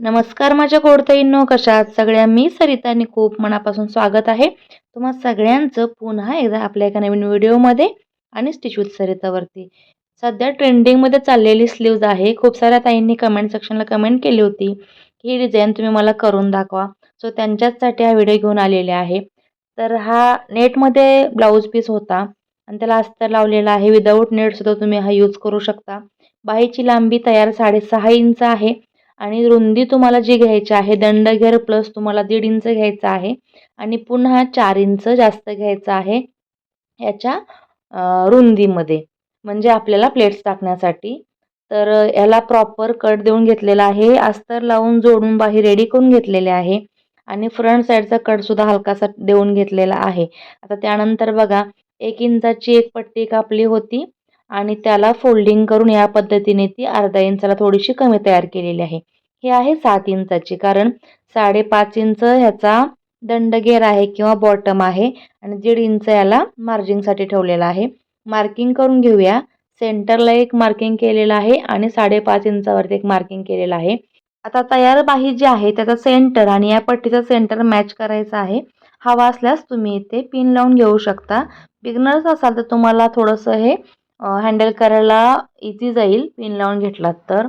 नमस्कार माझ्या कोडताईंनो कशा आहात सगळ्या? मी सरिता आणि खूप मनापासून स्वागत आहे. तुम्हा सगळ्यांचं पुन्हा एकदा आपल्या एका नवीन व्हिडिओमध्ये आणि स्टिच विथ सरितावरती. सध्या ट्रेंडिंगमध्ये चाललेली स्लीव्ज आहे. खूप साऱ्या ताईंनी कमेंट सेक्शनला कमेंट केली होती. की ही डिझाईन तुम्ही मला करून दाखवा. सो त्यांच्याचसाठी हा व्हिडिओ घेऊन आलेले आहे. तर हा नेटमध्ये ब्लाऊज पीस होता. आणि त्याला अस्तर लावलेला आहे. विदाऊट नेटसुद्धा तुम्ही हा यूज करू शकता. बाहीची लांबी तयार साडेसहा इंच आहे. आणि रुंदी तुम्हाला जी घ्यायची आहे दंडघेर प्लस तुम्हाला दीड इंच घ्यायचं आहे आणि पुन्हा चार इंच जास्त घ्यायचं आहे याच्या रुंदीमध्ये. म्हणजे आपल्याला प्लेट्स टाकण्यासाठी. तर याला प्रॉपर कट देऊन घेतलेला आहे. अस्तर लावून जोडून बाही रेडी करून घेतलेले आहे. आणि फ्रंट साईडचा कटसुद्धा हलकासा देऊन घेतलेला आहे. आता त्यानंतर बघा एक इंचाची एक पट्टी कापली होती. आणि त्याला फोल्डिंग करून या पद्धतीने ती अर्धा इंचाला थोडीशी कमी तयार केलेली आहे. हे आहे सात इंचाची कारण साडेपाच इंच ह्याचा दंडगेर आहे किंवा बॉटम आहे आणि दीड इंच याला मार्जिंगसाठी ठेवलेला आहे. मार्किंग करून घेऊया. सेंटरला एक मार्किंग केलेलं आहे आणि साडेपाच इंचावरती एक मार्किंग केलेलं आहे. आता तयार बाही जी आहे त्याचा सेंटर आणि या पट्टीचा सेंटर मॅच करायचा आहे. हवा असल्यास तुम्ही इथे पिन लावून घेऊ शकता. बिगनर्स असाल तर तुम्हाला थोडंसं हे हँडल करायला इझी जाईल पिन लावून घेतलात तर.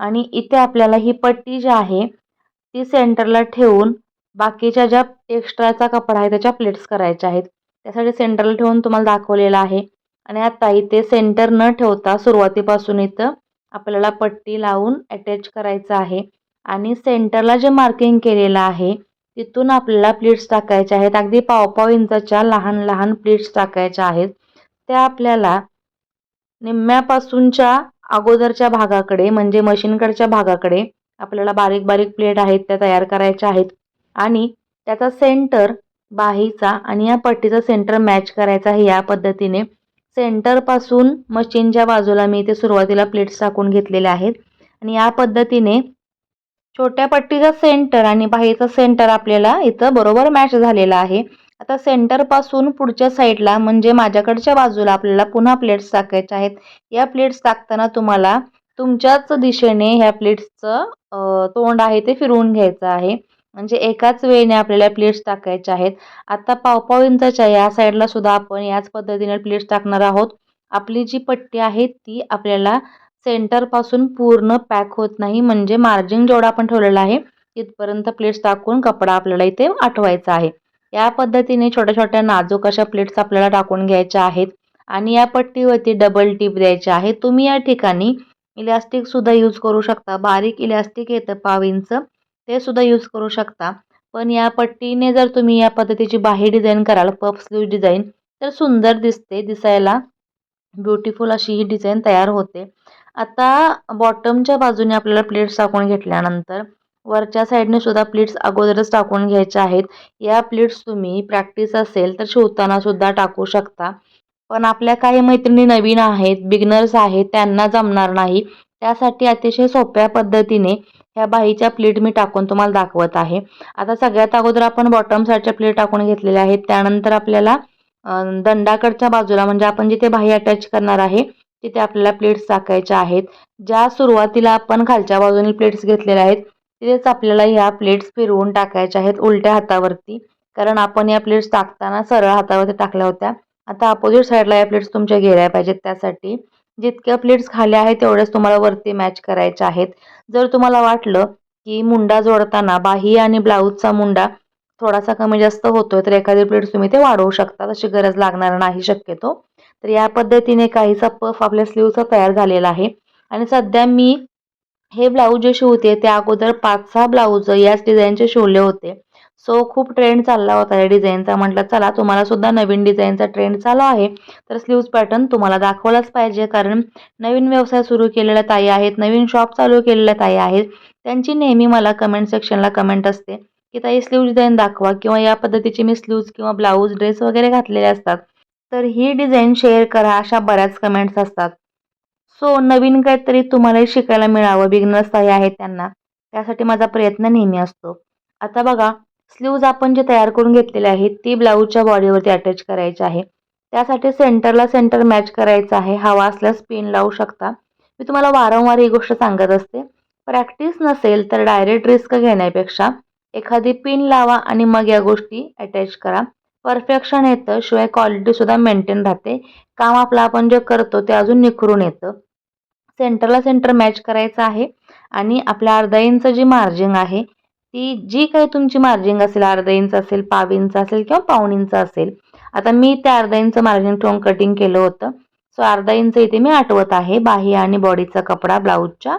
आणि इथे आपल्याला ही पट्टी जी आहे ती सेंटरला ठेवून बाकीच्या ज्या एक्स्ट्राचा कपडा आहे त्याच्या प्लेट्स करायच्या आहेत. त्यासाठी सेंटरला ठेवून तुम्हाला दाखवलेलं आहे. आणि आता इथे सेंटर न ठेवता सुरुवातीपासून इथं आपल्याला पट्टी लावून अटॅच करायचं आहे. आणि सेंटरला जे मार्किंग केलेलं आहे तिथून आपल्याला प्लेट्स टाकायच्या आहेत. अगदी पाव इंचाच्या लहान लहान प्लेट्स टाकायच्या आहेत. त्या आपल्याला निम्म्यापासूनच्या अगोदरच्या भागाकडे म्हणजे मशीनकडच्या भागाकडे आपल्याला बारीक बारीक प्लेट आहेत त्या तयार करायच्या आहेत. आणि त्याचा सेंटर बाहीचा आणि या पट्टीचा सेंटर मॅच करायचा आहे या पद्धतीने. सेंटरपासून मशीनच्या बाजूला मी इथे सुरुवातीला प्लेट्स टाकून घेतलेल्या आहेत. आणि या पद्धतीने छोट्या पट्टीचा सेंटर आणि बाहीचा सेंटर आपल्याला इथं बरोबर मॅच झालेला आहे. आता सेंटरपासून पुढच्या साईडला म्हणजे माझ्याकडच्या बाजूला आपल्याला पुन्हा प्लेट्स टाकायच्या आहेत. या प्लेट्स टाकताना तुम्हाला तुमच्याच दिशेने ह्या प्लेट्सचं तोंड आहे ते फिरवून घ्यायचं आहे. म्हणजे एकाच वेळेने आपल्याला प्लेट्स टाकायच्या आहेत. आता पावपाव इंचाच्या या साईडला सुद्धा आपण याच पद्धतीने प्लेट्स टाकणार आहोत. आपली जी पट्टी आहे ती आपल्याला सेंटरपासून पूर्ण पॅक होत नाही. म्हणजे मार्जिन जेवढा आपण ठेवलेला आहे तिथपर्यंत प्लेट्स टाकून कपडा आपल्याला इथे आठवायचा आहे. या पद्धतीने छोट्या छोट्या नाजूक अशा प्लेट्स आपल्याला टाकून घ्यायच्या आहेत आणि या पट्टीवरती डबल टीप द्यायचे आहे. तुम्ही या ठिकाणी इलॅस्टिकसुद्धा यूज करू शकता. बारीक इलॅस्टिक येतं पाव इंच. ते सुद्धा यूज करू शकता. पण या पट्टीने जर तुम्ही या पद्धतीची बाही डिझाईन कराल पफ स्लीव डिझाईन तर सुंदर दिसते दिसायला ब्युटिफुल अशी ही डिझाईन तयार होते. आता बॉटमच्या बाजूने आपल्याला प्लेट्स टाकून घेतल्यानंतर वरच्या साईडने सुद्धा प्लीट्स अगोदरच टाकून घ्यायच्या आहेत. या प्लीट्स तुम्ही प्रॅक्टिस असेल तर शिवताना सुद्धा टाकू शकता. पण आपल्या काही मैत्रिणी नवीन आहेत बिगनर्स आहेत त्यांना जमणार नाही. त्यासाठी अतिशय सोप्या पद्धतीने ह्या बाईच्या प्लेट मी टाकून तुम्हाला दाखवत आहे. आता सगळ्यात अगोदर आपण बॉटम साईडच्या प्लेट टाकून घेतलेल्या आहेत. त्यानंतर आपल्याला दंडाकडच्या बाजूला म्हणजे आपण जिथे बाही अटॅच करणार आहे तिथे आपल्याला प्लेट्स टाकायच्या आहेत. ज्या सुरुवातीला आपण खालच्या बाजूने प्लेट्स घेतलेल्या आहेत तिथेच आपल्याला ह्या प्लेट्स फिरवून टाकायच्या आहेत उलट्या हातावरती. कारण आपण या प्लेट्स टाकताना सरळ हातावरती टाकल्या होत्या. आता अपोजिट साईडला या प्लेट्स तुमच्या गेल्या पाहिजेत त्यासाठी. जितक्या प्लेट्स खाल्या आहेत तेवढ्याच तुम्हाला वरती मॅच करायच्या आहेत. जर तुम्हाला वाटलं की मुंडा जोडताना बाही आणि ब्लाऊजचा मुंडा थोडासा कमी जास्त होतोय तर एखादी प्लेट्स तुम्ही ते वाढवू शकता. तशी गरज लागणार नाही शक्यतो. तर या पद्धतीने काहीसा पफ आपल्या स्लीवचा तयार झालेला आहे. आणि सध्या मी हे ब्लाऊज जे शिवते ते अगोदर पाच सहा ब्लाऊज याच डिझाईनचे शिवले होते. सो खूप ट्रेंड चालला होता या डिझाईनचा. म्हटलं चला तुम्हाला सुद्धा नवीन डिझाईनचा ट्रेंड चालू आहे तर स्लीव्ज पॅटर्न तुम्हाला दाखवलाच पाहिजे. कारण नवीन व्यवसाय सुरू केलेल्या ताई आहेत नवीन शॉप चालू केलेल्या ताई आहेत. त्यांची नेहमी मला कमेंट सेक्शनला कमेंट असते की ताई स्लीव्ज डिझाईन दाखवा किंवा या पद्धतीचे मी स्लीव्ज किंवा ब्लाऊज ड्रेस वगैरे घातलेले असतात तर ही डिझाईन शेअर करा अशा बऱ्याच कमेंट्स असतात. सो नवीन काहीतरी तुम्हालाही शिकायला मिळावं. बिगनर्स काही आहेत त्यांना. त्यासाठी माझा प्रयत्न नेहमी असतो. आता बघा स्लीव्ज आपण जे तयार करून घेतलेले आहेत ती ब्लाऊजच्या बॉडीवरती अटॅच करायची आहे. त्यासाठी सेंटरला सेंटर मॅच करायचं आहे. हवा असल्यास पिन लावू शकता. मी तुम्हाला वारंवार ही गोष्ट सांगत असते. प्रॅक्टिस नसेल तर डायरेक्ट रिस्क घेण्यापेक्षा एखादी पिन लावा आणि मग या गोष्टी अटॅच करा. परफेक्शन येतं शिवाय क्वालिटीसुद्धा मेंटेन राहते. काम आपलं आपण जे करतो ते अजून निखरून येतं. सेंटरला सेंटर मॅच करायचं आहे आणि आपल्या अर्धा इंच जी मार्जिंग आहे ती जी काही तुमची मार्जिंग असेल अर्धा इंच असेल पाव इंच असेल किंवा पाऊण इंच असेल आता मी त्या अर्धा इंच मार्जिन ठेवून कटिंग केलं होतं. सो अर्धा इंच इथे मी आठवत आहे बाह्य आणि बॉडीचा कपडा ब्लाऊजच्या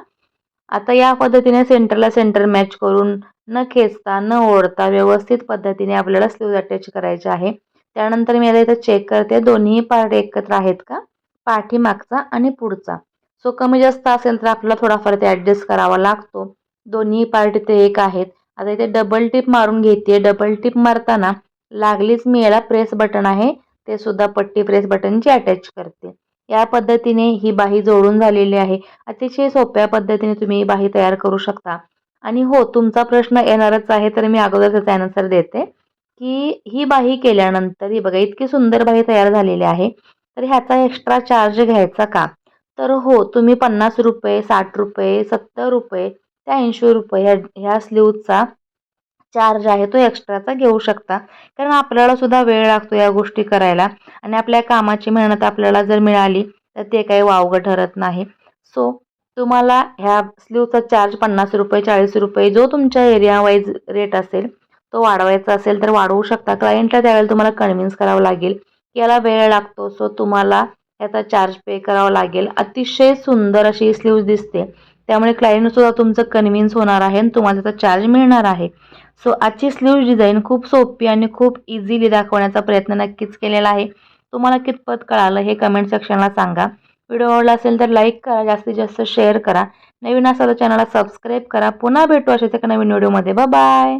आता या पद्धतीने सेंटरला सेंटर मॅच करून न खेचता न ओढता व्यवस्थित पद्धतीने आपल्याला स्लीव्ज अटॅच करायचे आहे. त्यानंतर मी आता इथं चेक करते. दोन्ही पार्ट एकत्र आहेत का? पाठीमागचा आणि पुढचा. सो कमी जास्त असेल तर आपल्याला थोडाफार ते ॲडजस्ट करावा लागतो. दोन्ही पार्ट इथे एक आहेत. आता इथे डबल टिप मारून घेते डबल टिप मारताना लागलीच मी याला प्रेस बटन आहे. ते सुद्धा पट्टी प्रेस बटनची अटॅच करते. या पद्धतीने ही बाही जोडून झालेली आहे. अतिशय सोप्या पद्धतीने तुम्ही ही बाही तयार करू शकता. आणि हो तुमचा प्रश्न येणारच आहे तर मी अगोदर त्याचा ॲन्सर देते की ही बाही केल्यानंतर ही बघा इतकी सुंदर बाही तयार झालेली आहे तर ह्याचा एक्स्ट्रा चार्ज घ्यायचा का? तर हो तुम्ही पन्नास रुपये साठ रुपये सत्तर रुपये ते ऐंशी रुपये ह्या ह्या स्लीवचा चार्ज आहे तो एक्स्ट्राचा घेऊ शकता. कारण आपल्याला सुद्धा वेळ लागतो या गोष्टी करायला. आणि आपल्या कामाची मेहनत आपल्याला जर मिळाली तर ते काही वावगं ठरत नाही. सो तुम्हाला ह्या स्लीवचा चार्ज पन्नास रुपये चाळीस रुपये जो तुमच्या एरिया वाईज रेट असेल तो वाढवायचा असेल तर वाढवू शकता. क्लायंटला त्यावेळेला तुम्हाला कन्व्हिन्स करावं लागेल की याला वेळ लागतो. सो तुम्हाला याचा चार्ज पे करावा लागेल. अतिशय सुंदर अशी स्लीव्ज दिसते. त्यामुळे क्लायंटसुद्धा तुमचं कन्व्हिन्स होणार आहे आणि तुम्हाला त्याचा चार्ज मिळणार आहे. सो आजची स्लीव डिझाईन खूप सोपी आणि खूप इझिली दाखवण्याचा प्रयत्न नक्कीच केलेला आहे. तुम्हाला कितपत कळालं हे कमेंट सेक्शनला सांगा. व्हिडिओ आवडला असेल तर लाईक करा जास्तीत जास्त शेअर करा. नवीन असाल तर चॅनलला सबस्क्राईब करा. पुन्हा भेटू अशाच एका नवीन व्हिडिओमध्ये बाय